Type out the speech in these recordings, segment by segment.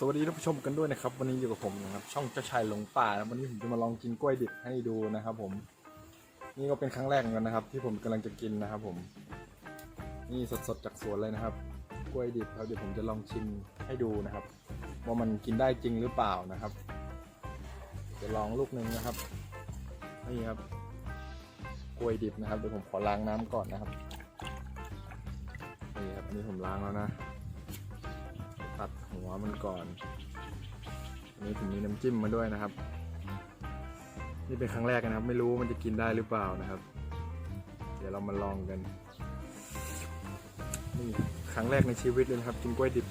สวัสดีท่านผู้ชมกันด้วยนะครับ วันนี้อยู่กับผมนะครับ ช่องเจ้าชายหลงป่านะวันนี้ผมจะมาลองกินกล้วยดิบให้ดูนะครับ ผม นี่ก็เป็นครั้งแรกเหมือนกันนะครับ ที่ผมกำลังจะกินนะครับ ผม นี่สดๆจากสวนเลยนะครับ กล้วยดิบครับเดี๋ยวผมจะลองชิมให้ดูนะครับ ว่ามันกินได้จริงหรือเปล่านะครับ จะลองลูกหนึ่งนะครับนี่ครับ กล้วยดิบนะครับเดี๋ยวผมขอล้างน้ำก่อนนะครับนี่ครับอันนี้ผมล้างแล้วนะ ตัดหัวมันก่อนอันนี้ผมมีน้ำจิ้มมาด้วยนะครับ นี่เป็นครั้งแรกนะครับ ไม่รู้มันจะกินได้หรือเปล่านะครับ เดี๋ยวเรามาลองกันนี่ครั้งแรกในชีวิตเลยนะครับกินกล้วยดิบ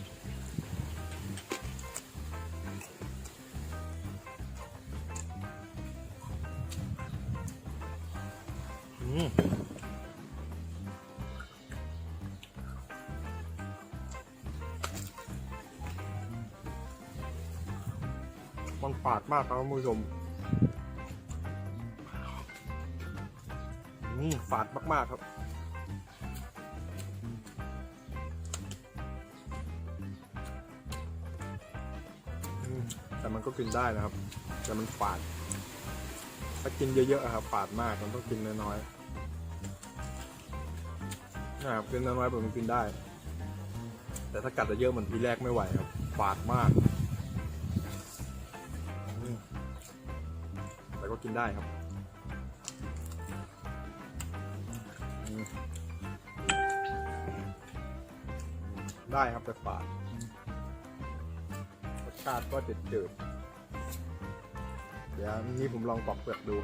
อืม มันฝาดมากครับท่านผู้ชมอืมฝาดมาก ๆ ครับแต่มันก็กินได้นะครับ แต่มันฝาด ถ้ากินเยอะๆครับฝาดมากมันต้องกินน้อยๆนะครับกินน้อยๆแบบมันกินได้ แต่ถ้ากัดเยอะเหมือนทีแรกไม่ไหวครับฝาดมาก ก็กินได้ครับได้ครับแต่ฝาดรสชาติก็จืดๆเดี๋ยวนี้ผมลองปอกเปลือกดู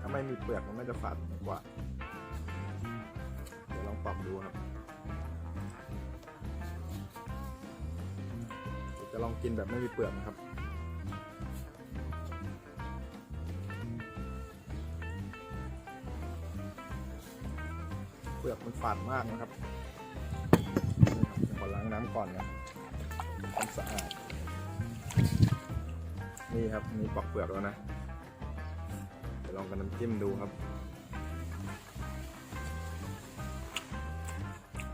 ถ้าไม่มีเปลือกมันน่จะฝาดกว่า เดี๋ยวลองปอกดูครับจะลองกินแบบไม่มีเปลือกนะครับ ปลือกมันฝาดมากนะครับขอล้างน้ำก่อนนะทำสะอาด นี่ครับมีปอกเปลือกแล้วนะเดี๋ยวลองกันน้ำจิ้มดูครับ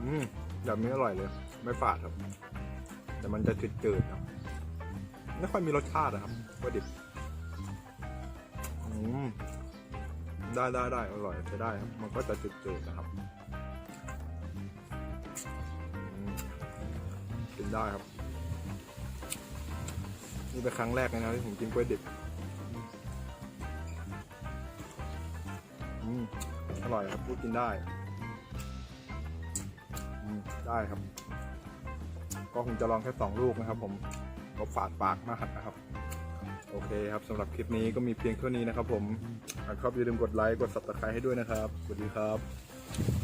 อืมแบบนี้อร่อยเลย ไม่ฝาดครับ แต่มันจะจืดๆครับไม่ค่อยมีรสชาติอะครับว่าดิบ อืม ได้ได้ได้อร่อยใช้ได้ครับ มันก็จะจืดๆนะครับกินได้ครับ นี่เป็นครั้งแรกเลยนะที่ผมกินกล้วยดิบอร่อยครับพูดกินได้ ได้ครับ ก็คงจะลองแค่สองลูกนะครับ ผมก็ฝาดปากมากนะครับ โอเคครับสำหรับคลิปนี้ก็มีเพียงเท่านี้นะครับผมหากชอบอย่าลืมกดไลค์กด subscribe ให้ด้วยนะครับสวัสดีครับ